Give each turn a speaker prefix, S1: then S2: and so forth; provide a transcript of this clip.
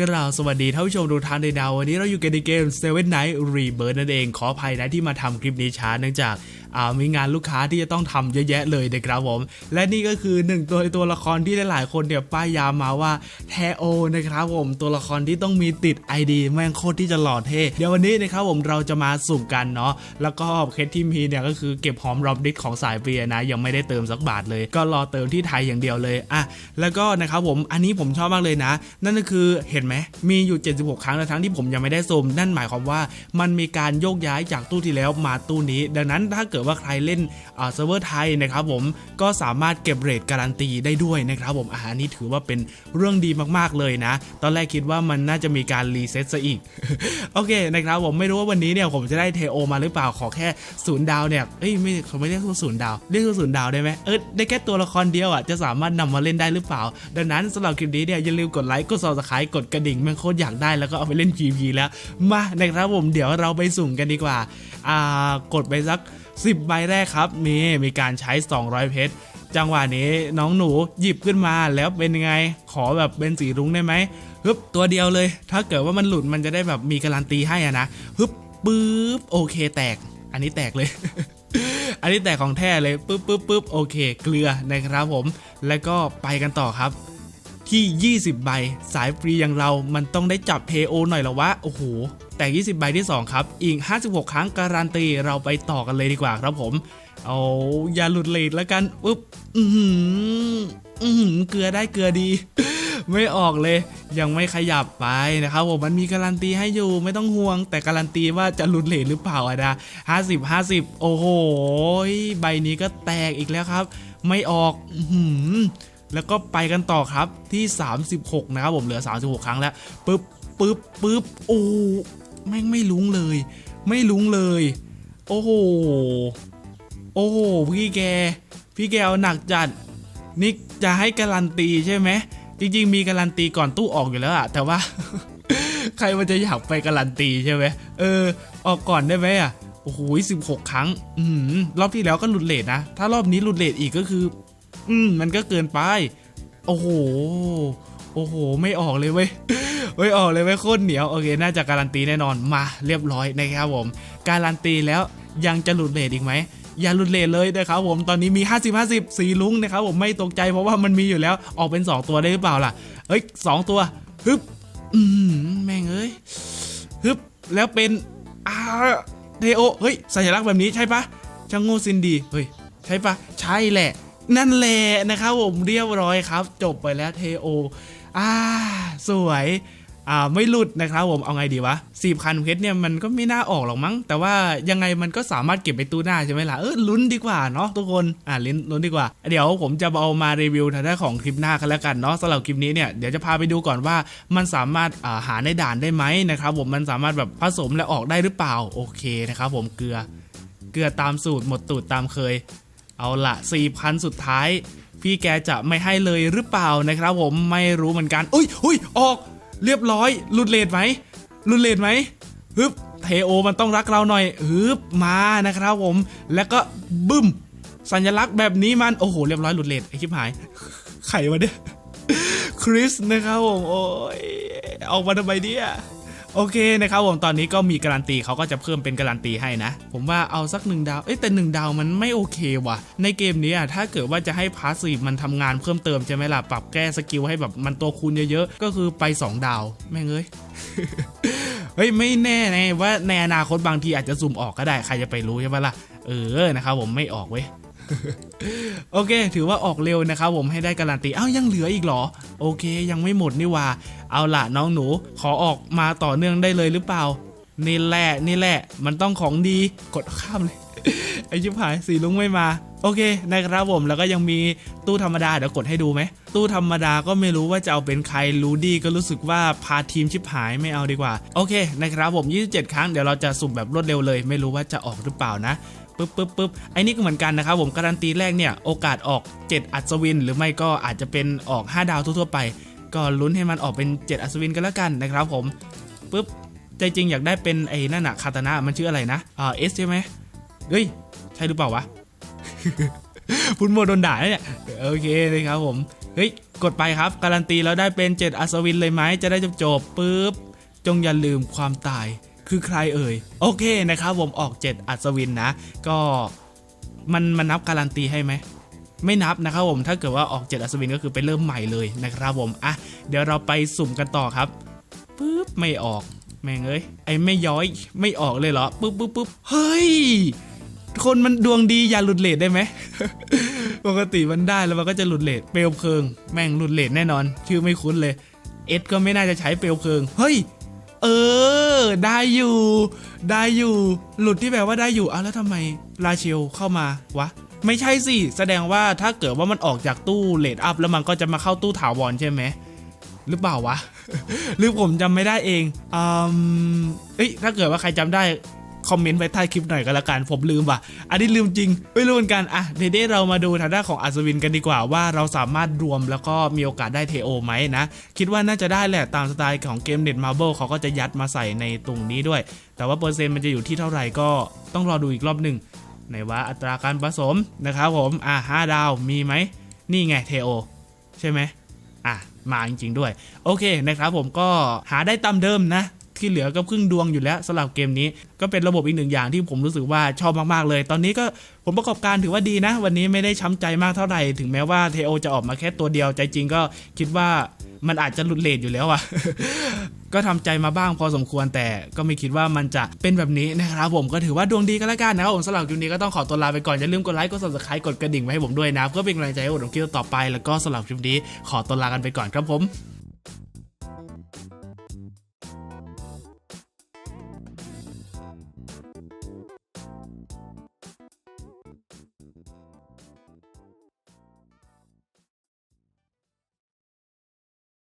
S1: กราวสวัสดีท่านผู้ชมทุกท่านในดาววันนี้เราอยู่กันในเกม Seven Night Rebirth นั่นเองขออภัยนะที่มาทำคลิปนี้ช้าเนื่องจาก มีงานลูกค้าที่จะต้องทำเยอะแยะเลยนะครับผม และนี่ก็คือหนึ่งตัวตัวละครที่หลายๆคนเนี่ยป้ายยามาว่าแทโอนะครับผมตัวละครที่ต้องมีติด ID แม่งโคตรที่จะหล่อเท่เดี๋ยววันนี้นะครับผมเราจะมาสุ่มกันเนาะแล้วก็เคสที่มีเนี่ยก็คือเก็บหอมรอมริดของสายเปียนะยังไม่ได้เติมสักบาทเลย ก็รอเติมที่ไทยอย่างเดียวเลยอะแล้วก็นะครับผมอันนี้ผมชอบมากเลยนะ นั่นก็คือเห็นไหมมีอยู่ 76 ครั้งในทั้งที่ผมยังไม่ได้สุ่มนั่นหมายความว่ามันมีการโยกย้ายจากตู้ที่แล้วมาตู้นี้ ดังนั้นถ้าเกิดว่าใครเล่นเซิร์ฟเวอร์ไทยนะครับผมก็สามารถเก็บเรทการันตีได้ด้วยนะครับผมอาหารนี้ถือว่าเป็นเรื่องดีมากๆเลยนะ ตอนแรกคิดว่ามันน่าจะมีการรีเซ็ตซะอีก โอเคนะครับผมไม่รู้ว่าวันนี้เนี่ยผมจะได้เทโอมาหรือเปล่าขอแค่ศูนย์ดาวเนี่ยเอ้ยไม่เขาไม่เรียกว่าศูนย์ดาวเรียกว่าศูนย์ดาวได้ไหมเออได้แค่ตัวละครเดียวอะจะสามารถนำมาเล่นได้หรือเปล่า ดังนั้นสำหรับคลิปนี้เนี่ยอย่าลืมกดไลค์กด subscribe กดกระดิ่งแม่งโคตรอยากได้แล้วก็เอาไปเล่น PP แล้วมานะครับผมเดี๋ยวเราไปสุ่มกันดีกว่าอ่ากดไปสัก10 ใบแรกครับ มีมีการใช้ 200 เพชรจังหวะนี้น้องหนูหยิบขึ้นมาแล้วเป็นยังไง ขอแบบเป็นสีรุ้งได้ไหมฮึบตัวเดียวเลย ถ้าเกิดว่ามันหลุดมันจะได้แบบมีการันตีให้อะนะฮึบปึ๊บโอเคแตก อันนี้แตกเลย อันนี้แตกของแท้เลยปึ๊บปึ๊บปึ๊บโอเค เกลือนะครับผม แล้วก็ไปกันต่อครับ ที่ 20 ใบ สายฟรีอย่างเรามันต้องได้จับเทโอหน่อยแล้ววะโอ้โห แต่20 ใบที่ 2 ครับ อีก 56 ครั้งการันตีเราไปต่อกันเลยดีกว่าครับผม เอาอย่าหลุดเลทแล้วกันปุ๊บอือหืออือหือเกลือได้เกลือดี ไม่ออกเลย ยังไม่ขยับไปนะครับผมมันมีการันตีให้อยู่ไม่ต้องห่วง แต่การันตีว่าจะหลุดเลทหรือเปล่าอะนะ50 50โอ้โหใบนี้ก็แตกอีกแล้วครับ ไม่ออกอือหือแล้วก็ไปกันต่อครับที่ 36 นะครับผมเหลือ 36 ครั้งแล้วปึ๊บปึ๊บปึ๊บโอ้ แม่งไม่ลุ้งเลย ไม่ลุ้งเลย โอ้โห โอ้โห พี่แก พี่แกเอาหนักจัด นี่จะให้การันตีใช่ไหม จริง ๆ มีการันตีก่อนตู้ออกอยู่แล้วอะแต่ว่า ใครมันจะอยากไปการันตีใช่ไหมเออ ออกก่อนได้ไหมอะโอ้โหสิบหกครั้ง อืมรอบที่แล้วก็หลุดเลทนะ ถ้ารอบนี้หลุดเลทอีกก็คือ อืมมันก็เกินไป โอ้โห โอ้โห ไม่ออกเลยเว้ยไม่ออกเลยเว้ยโคตรเหนียวโอเค น่าจะการันตีแน่นอนมาเรียบร้อยนะครับผม การันตีแล้วยังจะหลุดเลทอีกไหมอย่าหลุดเลทเลยนะครับผมตอนนี้มี 50 50สีลุ้งนะครับผมไม่ตกใจเพราะว่ามันมีอยู่แล้วออกเป็น 2 ตัวได้หรือเปล่าล่ะเฮ้ยสองตัวฮึบอืมแม่งเอ้ยฮึบแล้วเป็นอาเทโอเฮ้ยสัญลักษณ์แบบนี้ใช่ปะช่างโง่ซินดีเฮ้ยใช่ปะใช่แหละ นั่นแหละนะครับผมเรียบร้อยครับ จบไปแล้วเทโอ อ่าสวยอ่าไม่หลุดนะครับผมเอาไงดีวะสี่พันเพชรเนี่ยมันก็ไม่น่าออกหรอกมั้ง แต่ว่ายังไงมันก็สามารถเก็บไปตู้หน้าใช่ไหมล่ะเออลุ้นดีกว่าเนาะทุกคนอ่าลุ้นลุ้นดีกว่า เดี๋ยวผมจะเอามารีวิวทางด้านของคลิปหน้ากันแล้วกันเนาะสำหรับคลิปนี้เนี่ยเดี๋ยวจะพาไปดูก่อนว่ามันสามารถอ่าหาในด่านได้ไหมนะครับผมมันสามารถแบบผสมและออกได้หรือเปล่าโอเคนะครับผมเกลือเกลือตามสูตรหมดตูดตามเคย เอาละ4,000 สุดท้าย พี่แกจะไม่ให้เลยหรือเปล่านะครับผมไม่รู้เหมือนกันอุ้ยอุ้ยออก เรียบร้อยหลุดเลทไหมหลุดเลทไหมฮึบเทโอมันต้องรักเราหน่อยฮึบมานะครับผม แล้วก็บึ้ม สัญลักษณ์แบบนี้มันโอ้โหเรียบร้อยหลุดเลทไอชิบหายไขวะเนี่ยคริสนะครับผมโอ้ยออกมาทำไมเนี่ย โอเคนะครับผมตอนนี้ก็มีการันตีเขาก็จะเพิ่มเป็นการันตีให้นะ ผมว่าเอาสักหนึ่งดาวเอ้แต่หนึ่งดาวมันไม่โอเคว่ะ ในเกมนี้อะถ้าเกิดว่าจะให้พาสซีฟมันทำงานเพิ่มเติมใช่ไหมล่ะปรับแก้สกิลให้แบบมันตัวคูณเยอะๆ ก็คือไป 2 ดาว แม่งเอ้ยเฮ้ยไม่แน่ไงว่าในอนาคตบางทีอาจจะสุ่มออกก็ได้ใครจะไปรู้ใช่ไหมล่ะเออนะครับผมไม่ออกเว้ย โอเค ถือว่าออกเร็วนะครับผมให้ได้การันตีเอ้ายังเหลืออีกเหรอ โอเค ยังไม่หมดนี่ว่า เอาล่ะน้องหนู ขอออกมาต่อเนื่องได้เลยหรือเปล่า นี่แหละนี่แหละ มันต้องของดีกดข้ามเลยไอชิบหายสีลุงไม่มา โอเคนะครับผมแล้วก็ยังมีตู้ธรรมดาเดี๋ยวกดให้ดูไหม ตู้ธรรมดาก็ไม่รู้ว่าจะเอาเป็นใครรู้ดีก็รู้สึกว่าพาทีมชิบหายไม่เอาดีกว่า โอเคนะครับผม 27 ครั้งเดี๋ยวเราจะสุ่มแบบรวดเร็วเลย ไม่รู้ว่าจะออกหรือเปล่านะ ปึ๊บปึ๊บปึ๊บไอ้นี่ก็เหมือนกันนะครับผมการันตีแรกเนี่ยโอกาสออก 7 อัศวิน หรือไม่ก็อาจจะเป็นออก 5 ดาวทั่วๆไป ก็ลุ้นให้มันออกเป็น 7 อัศวินกันแล้วกันนะครับผมปึ๊บใจจริงอยากได้เป็นไอ้นั่นอะคาตานะมันชื่ออะไรนะอ่าเอสใช่ไหมเฮ้ยใช่หรือเปล่าวะพุนโมโดนด่าเนี่ยโอเคเลยครับผมเฮ้ยกดไปครับการันตีแล้วได้เป็น 7 อัศวินเลยไหมจะได้จบจบปุ๊บจงอย่าลืมความตาย คือใครเอ่ย โอเคนะครับผมออก 7 อัศวินนะ ก็มันมันนับการันตีให้ไหมไม่นับนะครับผมถ้าเกิดว่าออก 7 อัศวินก็คือไปเริ่มใหม่เลยนะครับผมอะเดี๋ยวเราไปสุ่มกันต่อครับปุ๊บไม่ออกแม่งเอ้ยไอ้ไม่ย้อยไม่ออกเลยเหรอปุ๊บปุ๊บปุ๊บเฮ้ยคนมันดวงดีอย่าหลุดเลทได้ไหมปกติมันได้แล้วมันก็จะหลุดเลทเปลวเพลิง แม่งหลุดเลทแน่นอน ชื่อไม่คุ้นเลยเอสก็ไม่น่าจะใช้เปลวเพลิง เฮ้ย เออ ได้อยู่ ได้อยู่ หลุดที่แบบว่าได้อยู่อ้าแล้วทำไมราเชลเข้ามาวะ ไม่ใช่สิ แสดงว่าถ้าเกิดว่ามันออกจากตู้เลดอัพแล้วมันก็จะมาเข้าตู้ถาวรใช่ไหมหรือเปล่าวะ หรือผมจำไม่ได้เองอืมเอ้ยถ้าเกิดว่าใครจำได้ คอมเมนต์ไว้ใต้คลิปหน่อยก็แล้วกันผมลืมว่ะ อันนี้ลืมจริง ไม่รู้เหมือนกัน อะเดี๋ยวเรามาดูทางด้านของอัศวินกันดีกว่าว่าเราสามารถรวมแล้วก็มีโอกาสได้เทโอไหมนะ คิดว่าน่าจะได้แหละตามสไตล์ของเกมเน็ตมาร์เบิลเขาก็จะยัดมาใส่ในตรงนี้ด้วย แต่ว่าเปอร์เซ็นต์มันจะอยู่ที่เท่าไหร่ก็ต้องรอดูอีกรอบหนึ่งไหนว่าอัตราการผสมนะครับผมอะห้าดาวมีไหมนี่ไงเทโอใช่ไหมอะมาจริงๆด้วย โอเคนะครับผมก็หาได้ตามเดิมนะ ที่เหลือก็ครึ่งดวงอยู่แล้วสำหรับเกมนี้ ก็เป็นระบบอีกหนึ่งอย่างที่ผมรู้สึกว่าชอบมากๆเลย ตอนนี้ก็ผลประกอบการถือว่าดีนะ วันนี้ไม่ได้ช้ำใจมากเท่าไหร่ถึงแม้ว่าเทโอจะออกมาแค่ตัวเดียวใจจริงก็คิดว่ามันอาจจะหลุดเลทอยู่แล้วอะก็ทำใจมาบ้างพอสมควรแต่ก็ไม่คิดว่ามันจะเป็นแบบนี้นะครับผมก็ถือว่าดวงดีกันแล้วกันนะครับผมสำหรับคลิปนี้ก็ต้องขอตัวลาไปก่อน อย่าลืมกดไลค์กด subscribe กดกระดิ่งไว้ให้ผมด้วยนะ เพื่อเป็นกำลังใจให้ผมทำคลิปต่อไปแล้วก็สำหรับคลิปนี้ขอตัวลากันไปก่อนครับผม